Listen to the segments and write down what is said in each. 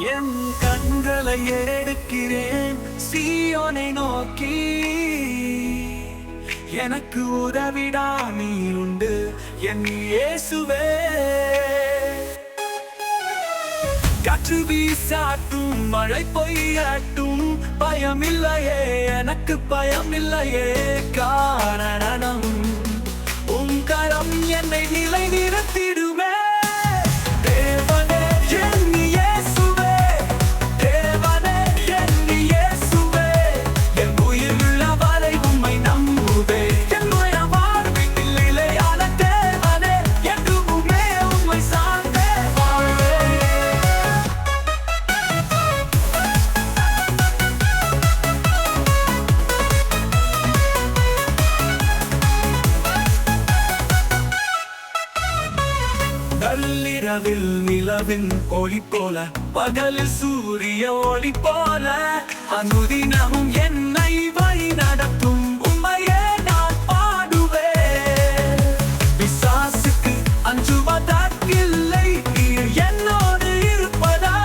என் கண்களை எடுக்கிறேன். சீயோனை நோக்கி. எனக்கு உதவிடா நீ உண்டு. என் இயேசுவே. காற்று வீசாட்டும் மழை பொய்யாட்டும் பயமில்லையே எனக்கு பயமில்லையே. காரணம் உன் கரம் என்னை நள்ளிரவில் நிலவின் ஒளி போல பகலில் சூரிய ஒளி போல. அனுதினமும் என்னை வழி நடத்தும் உண்மையே நான் பாடுவேன். பிசாசுக்கு அஞ்சுவதற்கில்லை நீர் என்னோடு இருப்பதா?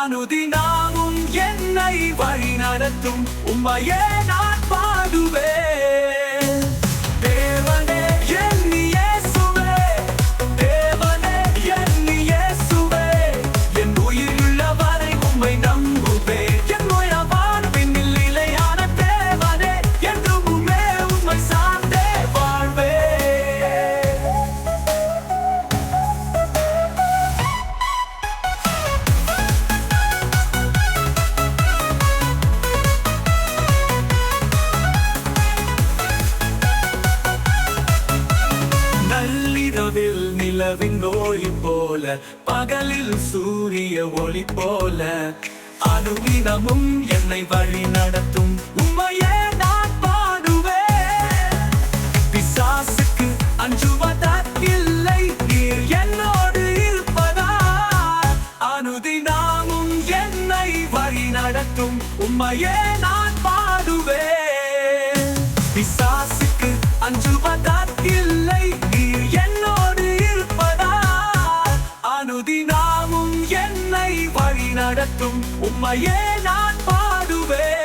அனுதினமும் என்னை வழி நடத்தும் உண்மையே நான் பாடுவேன். நிலவின் ஒளி போல பகலில் சூரிய ஒளி போல. அனுதினமும் என்னை வழி நடத்தும் உண்மையே நான் பாடுவேன். பிசாசுக்கு அஞ்சுவதற்கில்லை நீர் என்னோடு இருப்பதா அனுதினமும் என்னை வழி நடத்தும் உண்மையே நான் பாடுவேன். பிசா நாமும் என்னை வழி நடத்தும். உம்மையே நான் பாடுவேன்.